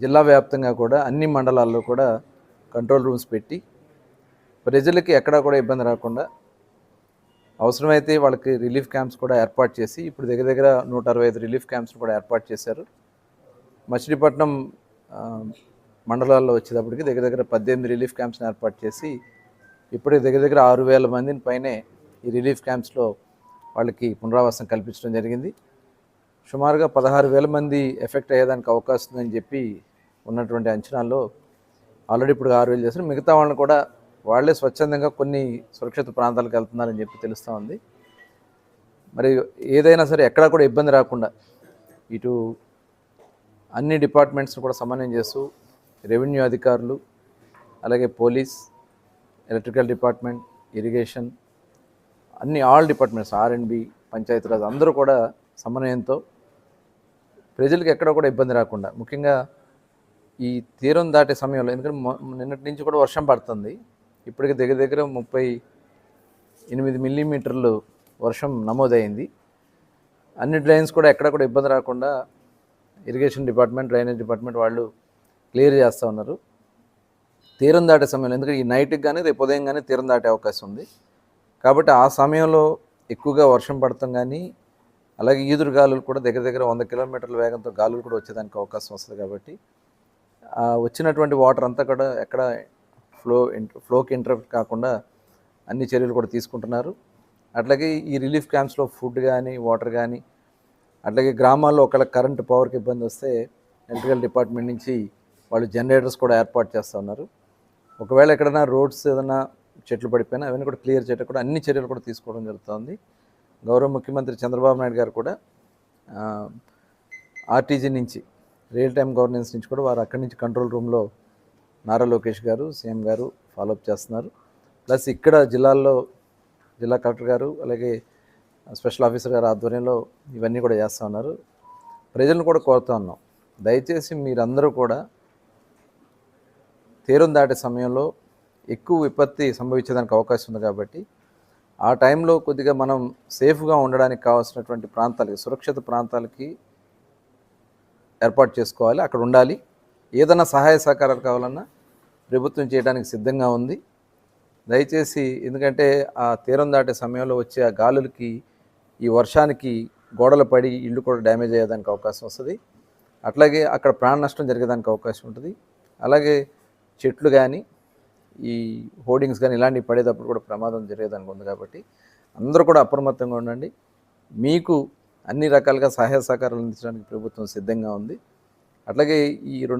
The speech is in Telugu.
జిల్లా వ్యాప్తంగా కూడా అన్ని మండలాల్లో కూడా కంట్రోల్ రూమ్స్ పెట్టి ప్రజలకి ఎక్కడా కూడా ఇబ్బంది రాకుండా అవసరమైతే వాళ్ళకి రిలీఫ్ క్యాంప్స్ కూడా ఏర్పాటు చేసి ఇప్పుడు దగ్గర దగ్గర నూట అరవై ఐదు రిలీఫ్ క్యాంప్స్ కూడా ఏర్పాటు చేశారు. మచిలీపట్నం మండలాల్లో వచ్చేటప్పటికి దగ్గర దగ్గర పద్దెనిమిది రిలీఫ్ క్యాంప్స్ని ఏర్పాటు చేసి ఇప్పుడే దగ్గర దగ్గర ఆరు వేల మందిని పైనే ఈ రిలీఫ్ క్యాంప్స్లో వాళ్ళకి పునరావాసం కల్పించడం జరిగింది. సుమారుగా పదహారు వేల మంది ఎఫెక్ట్ అయ్యేదానికి అవకాశం ఉందని చెప్పి ఉన్నటువంటి అంచనాల్లో ఆల్రెడీ ఇప్పుడు ఆరు వేలు చేశారు. మిగతా వాళ్ళని కూడా వాళ్ళే స్వచ్ఛందంగా కొన్ని సురక్షిత ప్రాంతాలకు వెళ్తున్నారని చెప్పి తెలుస్తూ ఉంది. మరి ఏదైనా సరే ఎక్కడా కూడా ఇబ్బంది రాకుండా ఇటు అన్ని డిపార్ట్మెంట్స్ని కూడా సమన్వయం చేస్తూ రెవెన్యూ అధికారులు అలాగే పోలీస్ ఎలక్ట్రికల్ డిపార్ట్మెంట్ ఇరిగేషన్ అన్ని all departments R and B Panchayati Raj అందరూ కూడా సమన్వయంతో ప్రజలకు ఎక్కడ కూడా ఇబ్బంది రాకుండా ముఖ్యంగా ఈ తీరం దాటే సమయంలో ఎందుకంటే నిన్నటి నుంచి కూడా వర్షం పడుతుంది. ఇప్పటికి దగ్గర దగ్గర ముప్పై ఎనిమిది మిల్లీమీటర్లు వర్షం నమోదైంది. అన్ని డ్రైన్స్ కూడా ఎక్కడ కూడా ఇబ్బంది రాకుండా ఇరిగేషన్ డిపార్ట్మెంట్ డ్రైనేజ్ డిపార్ట్మెంట్ వాళ్ళు క్లియర్ చేస్తూ ఉన్నారు. తీరం దాటే సమయంలో ఎందుకంటే ఈ నైట్కి కానీ రేపు ఉదయం కానీ తీరం దాటే అవకాశం ఉంది. కాబట్టి ఆ సమయంలో ఎక్కువగా వర్షం పడతాం కానీ అలాగే ఈదురు గాలులు కూడా దగ్గర దగ్గర వంద కిలోమీటర్ల వేగంతో గాలులు కూడా వచ్చేదానికి అవకాశం వస్తుంది కాబట్టి వచ్చినటువంటి వాటర్ అంతా కూడా ఎక్కడ ఫ్లో ఫ్లోకి ఇంటరప్ట్ కాకుండా అన్ని చర్యలు కూడా తీసుకుంటున్నారు. అట్లాగే ఈ రిలీఫ్ క్యాంప్స్లో ఫుడ్ కానీ వాటర్ కానీ అట్లాగే గ్రామాల్లో ఒకవేళ కరెంట్ పవర్కి ఇబ్బంది వస్తే ఎలక్ట్రికల్ డిపార్ట్మెంట్ నుంచి వాళ్ళు జనరేటర్స్ కూడా ఏర్పాటు చేస్తూ ఉన్నారు. ఒకవేళ ఎక్కడైనా రోడ్స్ ఏదైనా చెట్లు పడిపోయినా అవన్నీ కూడా క్లియర్ చేయడం కూడా అన్ని చర్యలు కూడా తీసుకోవడం జరుగుతుంది. గౌరవ ముఖ్యమంత్రి చంద్రబాబు నాయుడు గారు కూడా ఆర్టీజీ నుంచి రియల్ టైం గవర్నెన్స్ నుంచి కూడా వారు అక్కడి నుంచి కంట్రోల్ రూమ్లో నారా లోకేష్ గారు సీఎం గారు ఫాలోఅప్ చేస్తున్నారు. ప్లస్ ఇక్కడ జిల్లాల్లో జిల్లా కలెక్టర్ గారు అలాగే స్పెషల్ ఆఫీసర్ గారు ఆధ్వర్యంలో ఇవన్నీ కూడా చేస్తూ ఉన్నారు. ప్రజలను కూడా కోరుతా ఉన్నాం. దయచేసి మీరందరూ కూడా తీరం దాటే సమయంలో ఎక్కువ విపత్తి సంభవించేదానికి అవకాశం ఉంది కాబట్టి ఆ టైంలో కొద్దిగా మనం సేఫ్గా ఉండడానికి కావాల్సినటువంటి ప్రాంతాలకి సురక్షిత ప్రాంతాలకి ఏర్పాటు చేసుకోవాలి అక్కడ ఉండాలి. ఏదైనా సహాయ సహకారాలు కావాలన్నా ప్రభుత్వం చేయడానికి సిద్ధంగా ఉంది. దయచేసి ఎందుకంటే ఆ తీరం దాటే సమయంలో వచ్చే ఆ గాలులకి ఈ వర్షానికి గోడలు పడి ఇల్లు కూడా డ్యామేజ్ అయ్యేదానికి అవకాశం వస్తుంది. అట్లాగే అక్కడ ప్రాణ నష్టం జరిగేదానికి అవకాశం ఉంటుంది. అలాగే చెట్లు కానీ ఈ హోర్డింగ్స్ కానీ ఇలాంటివి పడేటప్పుడు కూడా ప్రమాదం జరిగేదానికి ఉంది కాబట్టి అందరూ కూడా అప్రమత్తంగా ఉండండి. మీకు అన్ని రకాలుగా సహాయ సహకారాలు అందించడానికి ప్రభుత్వం సిద్ధంగా ఉంది. అట్లాగే ఈ రెండు